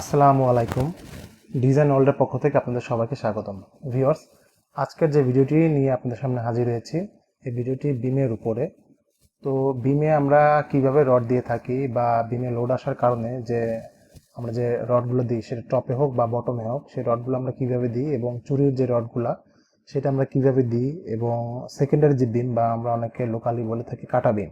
আসসালামু আলাইকুম। ডিজাইন ওয়ার্ল্ডের পক্ষ থেকে আপনাদের সবাইকে স্বাগতম। ভিউয়ার্স আজকের যে ভিডিওটি নিয়ে আপনাদের সামনে হাজির হয়েছি, এই ভিডিওটি বিমের উপরে। তো বিমে আমরা কীভাবে রড দিয়ে থাকি বা বিমে লোড আসার কারণে যে আমরা যে রডগুলো দিই, সেটা টপে হোক বা বটমে হোক, সেই রডগুলো আমরা কীভাবে দিই এবং চুরির যে রডগুলা সেটা আমরা কীভাবে দিই এবং সেকেন্ডারি যে বিম বা আমরা অনেকে লোকালি বলে থাকি কাটা বিম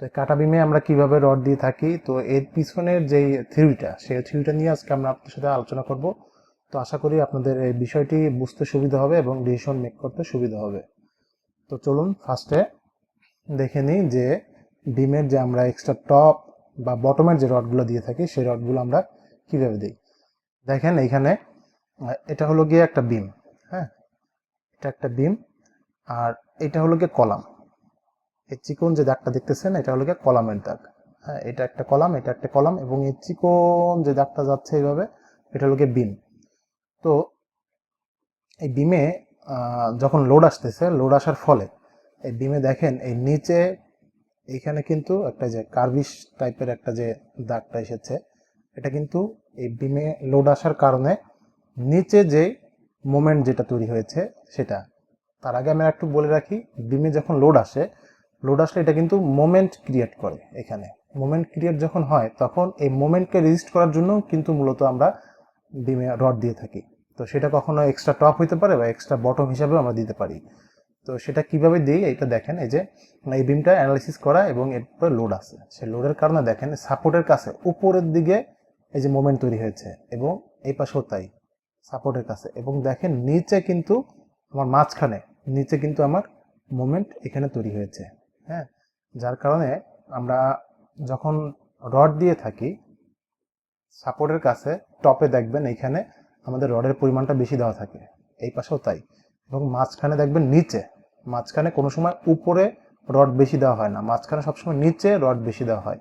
তো কাটা বিমে আমরা কীভাবে রড দিয়ে থাকি, তো এর পিছনের যে থিওরিটা, সেই থিওরিটা নিয়ে আজকে আমরা আপনাদের সাথে আলোচনা করব। তো আশা করি আপনাদের এই বিষয়টি বুঝতে সুবিধা হবে এবং ডিসিশন মেক করতে সুবিধা হবে। তো চলুন ফার্স্টে দেখে নিই যে বিমের যে আমরা এক্সট্রা টপ বা বটমের যে রডগুলো দিয়ে থাকি, সেই রডগুলো আমরা কীভাবে দিই। দেখেন এইখানে, এটা হলো গিয়ে একটা বিম হ্যাঁ? এটা একটা বিম, আর এটা হলো গিয়ে কলাম। এই চিকন যে দাগটা দেখতেছেন, এটা হলো গিয়ে কলামের দাগ। হ্যাঁ এটা একটা কলাম, এটা একটা কলাম, এবং এই চিকন যে দাগটা যাচ্ছে এইভাবে, এটা হলো গিয়ে বিম। তো এই বিমে যখন লোড আসতেছে, লোড আসার ফলে এই বিমে দেখেন, এই নিচে এইখানে কিন্তু একটা যে কার্ভিশ টাইপের একটা যে দাগটা এসেছে, এটা কিন্তু এই বিমে লোড আসার কারণে নিচে যে মোমেন্ট যেটা তৈরি হয়েছে সেটা। তার আগে আমি একটু বলে রাখি, বিমে যখন লোড আসে লোড আসলে এটা কিন্তু মোমেন্ট ক্রিয়েট করে এখানে। মোমেন্ট ক্রিয়েট যখন হয়, তখন এই মোমেন্টকে রেজিস্ট করার জন্য কিন্তু মূলত আমরা বিমে রড দিয়ে থাকি। তো সেটা কখনো এক্সট্রা টপ হইতে পারে বা এক্সট্রা বটম হিসাবেও আমরা দিতে পারি। তো সেটা কীভাবে দিই? এটা দেখেন, এই যে এই বিমটা অ্যানালাইসিস করা এবং এরপরে লোড আছে সেই লোডের কারণে দেখেন সাপোর্টের কাছে উপরের দিকে এই যে মোমেন্ট তৈরি হয়েছে এবং এই পাশেও তাই সাপোর্টের কাছে। এবং দেখেন, নিচে কিন্তু আমার মাঝখানে, নিচে কিন্তু আমার মোমেন্ট এখানে তৈরি হয়েছে। হ্যাঁ? যার কারণে আমরা যখন রড দিয়ে থাকি, সাপোর্টের কাছে, টপে দেখবেন এইখানে আমাদের রডের পরিমাণটা বেশি দেওয়া থাকে। এই পাশেও তাই। এবং মাঝখানে দেখবেন নিচে, মাঝখানে কোনো সময় উপরে রড বেশি দেওয়া হয় না। মাঝখানে সবসময় নিচে রড বেশি দেওয়া হয়।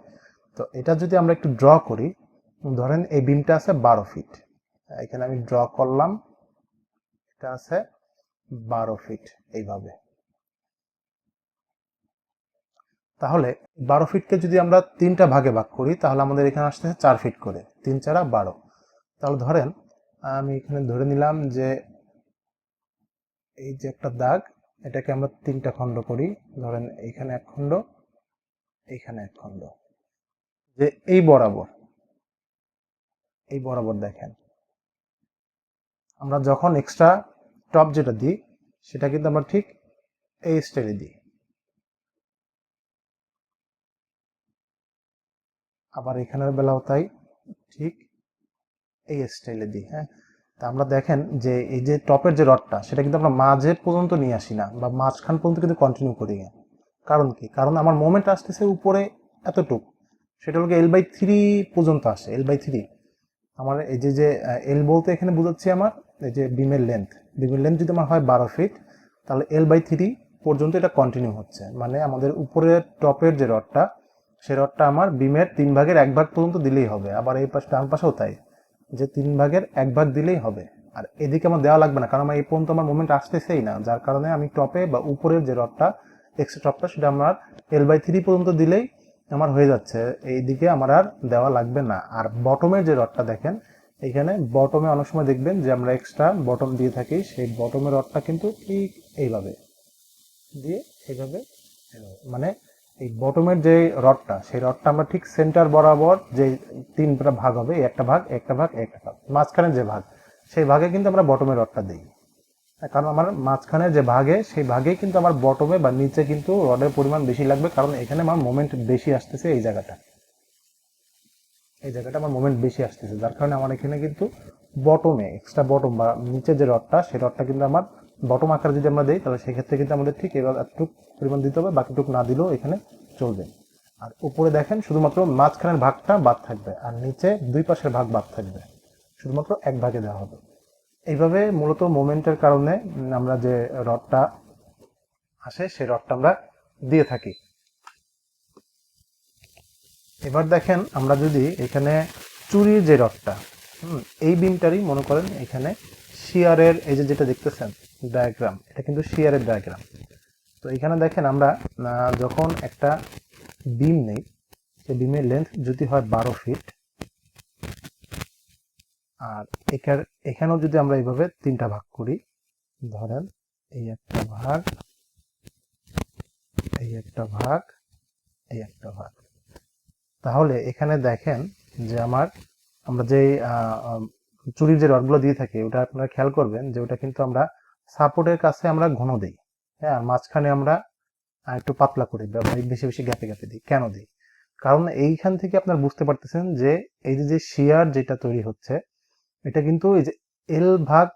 তো এটা যদি আমরা একটু ড্র করি, ধরেন এই বিমটা আছে বারো ফিট। এখানে আমি ড্র করলাম, এটা আছে বারো ফিট এইভাবে। তাহলে বারো ফিটকে যদি আমরা তিনটা ভাগে ভাগ করি, তাহলে আমাদের এখানে আসতেছে চার ফিট করে। তিন চারা বারো। তাহলে ধরেন, আমি এখানে ধরে নিলাম যে এই যে একটা দাগ, এটাকে আমরা তিনটা খণ্ড করি। ধরেন এইখানে এক খণ্ড এইখানে এক খণ্ড। যে এই বরাবর এই বরাবর দেখেন। আমরা যখন এক্সট্রা টপ যেটা দিই, সেটা কিন্তু আমরা ঠিক এই স্টাইলে দিই। আবার এখানের বেলাও তাই, ঠিক এই স্টাইলে দিই হ্যাঁ? তা আমরা দেখেন যে এই যে টপের যে রডটা সেটা কিন্তু আমরা মাঝে পর্যন্ত নিয়ে আসি না, বা মাঝখান পর্যন্ত কিন্তু কন্টিনিউ করি না। কারণ কি? কারণ আমার মোমেন্ট আসতেছে উপরে এতটুক। সেটা হলো এল বাই থ্রি পর্যন্ত আসে এল বাই থ্রি আমার এই যে যে এল বলতে এখানে বোঝাচ্ছি আমার, এই যে বিমের লেন্থ বিমের লেন্থ যদি আমার হয় বারো ফিট তাহলে এল বাই থ্রি পর্যন্ত এটা কন্টিনিউ হচ্ছে। মানে আমাদের উপরের টপের যে রডটা সে রডটা আমার বিমের তিন ভাগের এক ভাগ পর্যন্ত দিলেই হবে। আবার এই পাশে ডান পাশেও তাই। যে তিন ভাগের এক ভাগ দিলেই হবে। আর এদিকে আমার দেওয়া লাগবে না, কারণ আমার এই পর্যন্ত আমার মুভমেন্ট আসতেছেই না। যার কারণে আমি টপে বা উপরের যে রডটা এক্সট্রা টপটা সেটা আমার এল বাই থ্রি পর্যন্ত দিলেই আমার হয়ে যাচ্ছে। এই দিকে আমার আর দেওয়া লাগবে না। আর বটমের যে রডটা দেখেন, এখানে বটমে অনেক সময় দেখবেন যে আমরা এক্সট্রা বটম দিয়ে থাকি। সেই বটমের রডটা কিন্তু ঠিক এইভাবে। দিয়ে এইভাবে। মানে এই বটমের যে রডটা সেই রডটা আমরা ঠিক সেন্টার বরাবর যে তিনটা ভাগ হবে একটা ভাগ একটা ভাগ একটা ভাগ মাঝখানে যে ভাগ, সেই ভাগে কিন্তু আমরা বটমের রডটা দিই। কারণ আমার মাঝখানে যে ভাগে, সেই ভাগে কিন্তু আমার বটমে বা নিচে কিন্তু রডের পরিমাণ বেশি লাগবে, কারণ এখানে আমার মোমেন্ট বেশি আসতেছে এই জায়গাটা। এই জায়গাটা আমার মোমেন্ট বেশি আসতেছে, যার কারণে আমার এখানে কিন্তু বটমে এক্সট্রা বটম বা নিচে যে রডটা সেই রডটা কিন্তু আমার বটম আকার যদি আমরা দিই, তাহলে সেক্ষেত্রে কিন্তু আমাদের ঠিক এবার একটুক পরিমাণ দিতে হবে, বাকিটুক না দিলেও এখানে চলবে। আর উপরে দেখেন, শুধুমাত্র মাঝখানের ভাগটা বাদ থাকবে, আর নিচে দুই পাশের ভাগ বাদ থাকবে। শুধুমাত্র এক ভাগে দেওয়া হবে। এইভাবে মূলত মোমেন্টের কারণে আমরা যে রডটা আসে, সেই রডটা আমরা দিয়ে থাকি। এবার দেখেন, আমরা যদি এখানে চুরির যে রডটা এই বিমটারই মনে করেন এখানে শিয়ারের এই যে যেটা দেখতেছেন ডায়াগ্রাম এটা কিন্তু শিয়ারের ডায়াগ্রাম তো এখানে দেখেন আমরা যখন একটা বিম নেই, সে বিমের লেন্থ যদি হয় বারো ফিট আর এখানে, এখানেও যদি আমরা এইভাবে তিনটা ভাগ করি, ধরেন এই একটা ভাগ, এই একটা ভাগ, এই একটা ভাগ। তাহলে এখানে দেখেন যে আমার, আমরা যে চুরির যে রডগুলো দিয়ে থাকি, ওটা আপনারা খেয়াল করবেন যে ওটা কিন্তু আমরা সাপোর্টের কাছে আমরা ঘন দিই হ্যাঁ? আর মাঝখানে আমরা একটু পাতলা করি বেশি বেশি গ্যাপে গ্যাপে দিই, কেন দিই? কারণ এইখান থেকে আপনার বুঝতে পারতেছেন যে এই যে শিয়ার যেটা তৈরি হচ্ছে, এটা কিন্তু এই যে এল ভাগ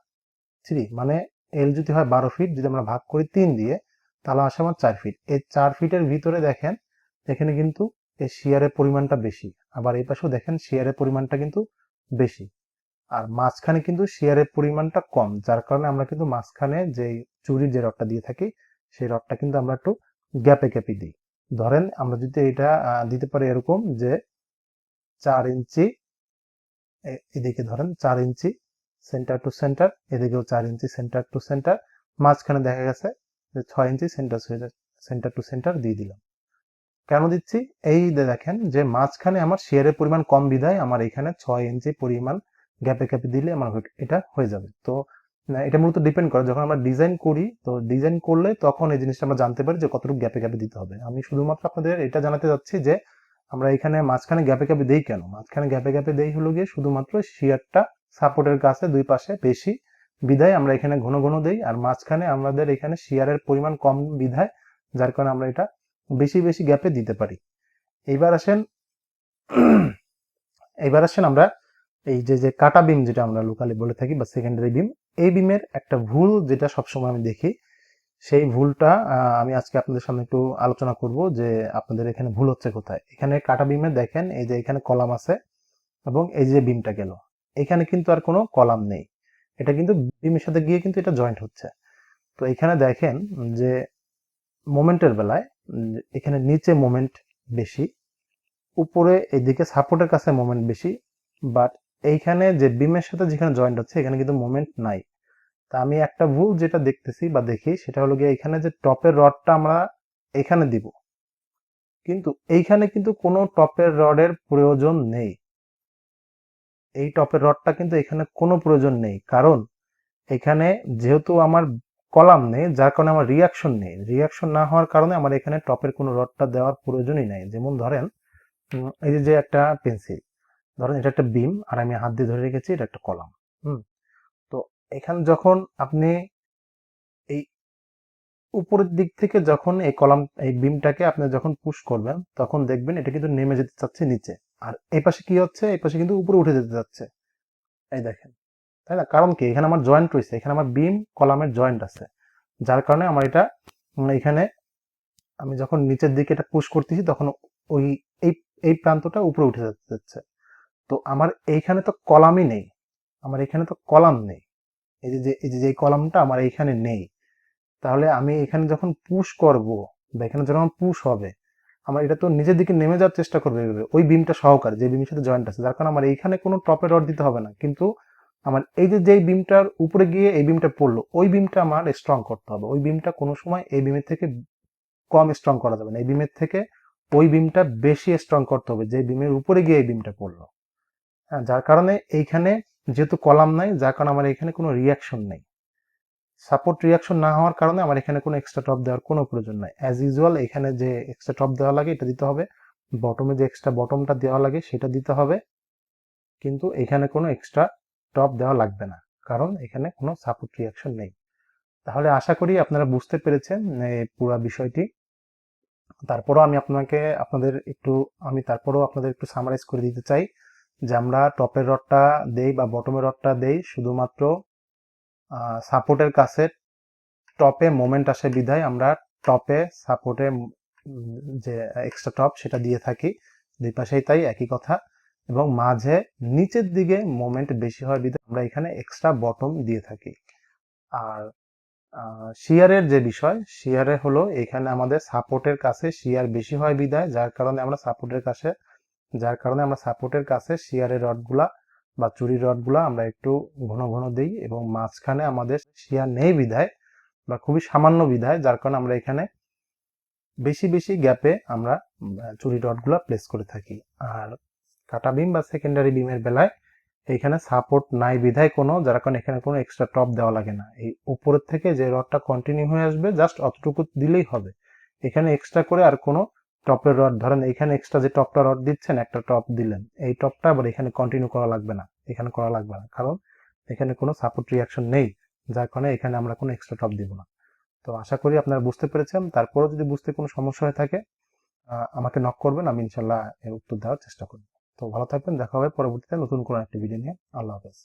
থ্রি মানে এল যদি হয় বারো ফিট যদি আমরা ভাগ করি তিন দিয়ে, তাহলে আসে আমার চার ফিট এই চার ফিটের ভিতরে দেখেন, এখানে কিন্তু এই শিয়ারের পরিমাণটা বেশি, আবার এই পাশেও দেখেন শিয়ারের পরিমাণটা কিন্তু বেশি। আর মাঝখানে কিন্তু শেয়ারের পরিমাণটা কম, যার কারণে আমরা কিন্তু মাঝখানে যে চুরির যে রডটা দিয়ে থাকি, সেই রডটা কিন্তু আমরা একটু গ্যাপে গ্যাপে দিই। ধরেন আমরা যদি এটা দিতে পারি এরকম যে চার ইঞ্চি এদিকে ধরেন চার ইঞ্চি সেন্টার টু সেন্টার এদিকেও চার ইঞ্চি সেন্টার টু সেন্টার মাঝখানে দেখা গেছে যে ছয় inch center center to center দিয়ে দিলাম। কেন দিচ্ছি? এই দেখেন যে মাঝখানে আমার শেয়ারের পরিমাণ কম বিধায় আমার এখানে ছয় ইঞ্চি পরিমাণ গ্যাপে গ্যাপে দিলে আমার এটা হয়ে যাবে। তো এটা মূলত ডিপেন্ড করে। যখন আমরা ডিজাইন করি, তো ডিজাইন করলে তখন এই জিনিসটা আমরা জানতে পারি যে কতটুকু গ্যাপে গ্যাপে দিতে হবে। আমি শুধুমাত্র আপনাদের এটা জানাতে যাচ্ছি যে, আমরা এখানে মাঝখানে গ্যাপে গ্যাপে দেই কেন? মাঝখানে গ্যাপে গ্যাপে দেই হলো গিয়ে শুধুমাত্র শিয়ারটা সাপোর্টের কাছে দুই পাশে বেশি বিধায় আমরা এখানে ঘন ঘন দেই, আর মাঝখানে আমাদের এখানে শিয়ারের পরিমাণ কম বিধায়, যার কারণে আমরা এটা বেশি বেশি গ্যাপে দিতে পারি। এইবার আসেন এইবার আসেন আমরা এই যে যে কাটা বিম যেটা আমরা লোকালি বলে থাকি বা সেকেন্ডারি বিম, এই বিমের একটা ভুল যেটা সবসময় আমি দেখি, সেই ভুলটা আমি আজকে আপনাদের সামনে একটু আলোচনা করব যে আপনাদের এখানে ভুল হচ্ছে কোথায়। এখানে কাটা বিমে দেখেন, এই যে এখানে কলাম আছে এবং এই যে বিমটা গেল। এখানে কিন্তু আর কোনো কলাম নেই। এটা কিন্তু বিমের সাথে গিয়ে কিন্তু এটা জয়েন্ট হচ্ছে। তো এখানে দেখেন যে মোমেন্টের বেলায়, এখানে নিচে মোমেন্ট বেশি, উপরে এদিকে সাপোর্টের কাছে মোমেন্ট বেশি বাট এইখানে যে বিমের সাথে যেখানে জয়েন্ট হচ্ছে, এখানে কিন্তু মোমেন্ট নাই। তা আমি একটা ভুল যেটা দেখতেছি বা দেখি, সেটা হলো গিয়ে এখানে যে টপের রডটা আমরা এখানে দিব। কিন্তু এইখানে কিন্তু কোনো টপের রডের প্রয়োজন নেই। এই টপের রডটা কিন্তু এখানে কোনো প্রয়োজন নেই। কারণ এখানে যেহেতু আমার কলাম নেই, যার কারণে আমার রিয়াকশন নেই। রিয়াকশন না হওয়ার কারণে আমার এখানে টপের কোনো রডটা দেওয়ার প্রয়োজনই নাই। যেমন ধরেন এই যে যে একটা পেন্সিল ধরেন এটা একটা বিম আর আমি হাত দিয়ে ধরে রেখেছি, এটা একটা কলাম। হুম? তো এখানে যখন আপনি এই উপরের দিক থেকে যখন এই কলাম, এই বিমটাকে আপনি যখন পুশ করবেন, তখন দেখবেন এটা কিন্তু নেমে যেতে চাচ্ছে নিচে। আর এই পাশে কি হচ্ছে? এই পাশে কিন্তু উপরে উঠে যেতে যাচ্ছে এই দেখেন। তাই না? কারণ কি? এখানে আমার জয়েন্ট রয়েছে। এখানে আমার বিম কলামের জয়েন্ট আছে। যার কারণে আমার এটা এখানে আমি যখন নিচের দিকে এটা পুশ করতেছি, তখন ওই, এই এই প্রান্তটা উপরে উঠে যেতে যাচ্ছে তো আমার এইখানে তো কলামই নেই। আমার এখানে তো কলাম নেই। এই যে এই যে যে কলামটা আমার এইখানে নেই। তাহলে আমি এখানে যখন পুশ করব বা এখানে যখন পুশ হবে আমার এটা তো নিজের দিকে নেমে যাওয়ার চেষ্টা করবে এভাবে, ওই বিমটা সহকারে যে বিমের সাথে জয়েন্ট আছে যার কারণে আমার এইখানে কোনো টপে রড দিতে হবে না। কিন্তু আমার এই যে যেই বিমটার উপরে গিয়ে এই বিমটা পড়ল ওই বিমটা আমার স্ট্রং করতে হবে। ওই বিমটা কোনো সময় এই বিমের থেকে কম স্ট্রং করা যাবে না। এই বিমের থেকে ওই বিমটা বেশি স্ট্রং করতে হবে যে বিমের উপরে গিয়ে এই বিমটা পড়ল। হ্যাঁ যার কারণে এইখানে যেহেতু কলাম নাই, যার কারণে আমার এখানে কোনো রিয়াকশন নেই। সাপোর্ট রিয়াকশন না হওয়ার কারণে আমার এখানে কোনো এক্সট্রা টপ দেওয়ার কোনো প্রয়োজন নাই। অ্যাজ ইউজুয়াল এখানে যে এক্সট্রা টপ দেওয়া লাগে, এটা দিতে হবে। বটমে যে এক্সট্রা বটমটা দেওয়া লাগে, সেটা দিতে হবে। কিন্তু এখানে কোনো এক্সট্রা টপ দেওয়া লাগবে না, কারণ এখানে কোনো সাপোর্ট রিয়াকশন নেই। তাহলে আশা করি আপনারা বুঝতে পেরেছেন পুরো বিষয়টি। তারপরও আমি আপনাকে, আপনাদের একটু, আমি তারপরও আপনাদের একটু সামারাইজ করে দিতে চাই। যে আমরা টপের রডটা দেই বা বটমের রডটা দেই শুধুমাত্র সাপোর্টের কাছে টপে মোমেন্ট আসে বিধায় আমরা টপে সাপোর্টে যে এক্সট্রা টপ সেটা দিয়ে থাকি। দুই পাশেই তাই একই কথা। এবং মাঝে নিচের দিকে মোমেন্ট বেশি হয় বিধায় আমরা এখানে এক্সট্রা বটম দিয়ে থাকি। আর শিয়ারের যে বিষয় শিয়ারে হলো এখানে আমাদের সাপোর্টের কাছে শিয়ার বেশি হয় বিধায়, যার কারণে আমরা সাপোর্টের কাছে যার কারণে আমরা সাপোর্টের কাছে শিয়ারের রডগুলা বা চুরির রডগুলা আমরা একটু ঘন ঘন দিই এবং মাঝখানে আমাদের শিয়ার নেই বিধায় বা খুবই সামান্য বিধায়, যার কারণে আমরা এখানে বেশি বেশি গ্যাপে আমরা চুরি রডগুলা প্লেস করে থাকি। আর কাটা বিম বা সেকেন্ডারি বিমের বেলায় এইখানে সাপোর্ট নাই বিধায় কোনো, যার কারণে এখানে কোনো এক্সট্রা টপ দেওয়া লাগে না। এই উপরের থেকে যে রডটা কন্টিনিউ হয়ে আসবে জাস্ট অতটুকু দিলেই হবে। এখানে এক্সট্রা করে আর কোনো টপের রড, ধরেন এখানে এক্সট্রা যে টপটা রড দিচ্ছেন, একটা টপ দিলেন। এই টপটা আবার এখানে কন্টিনিউ করা লাগবে না, এখানে করা লাগবে না। কারণ এখানে কোনো সাপোর্ট রিয়াকশন নেই, যার কারণে এখানে আমরা কোনো এক্সট্রা টপ দিব না। তো আশা করি আপনারা বুঝতে পেরেছেন। তারপরেও যদি বুঝতে কোনো সমস্যা হয়ে থাকে আমাকে নক করবেন, আমি ইনশাল্লাহ এর উত্তর দেওয়ার চেষ্টা করব। তো ভালো থাকবেন, দেখা হবে পরবর্তীতে নতুন কোনো একটা ভিডিও নিয়ে। আল্লাহ হাফেজ।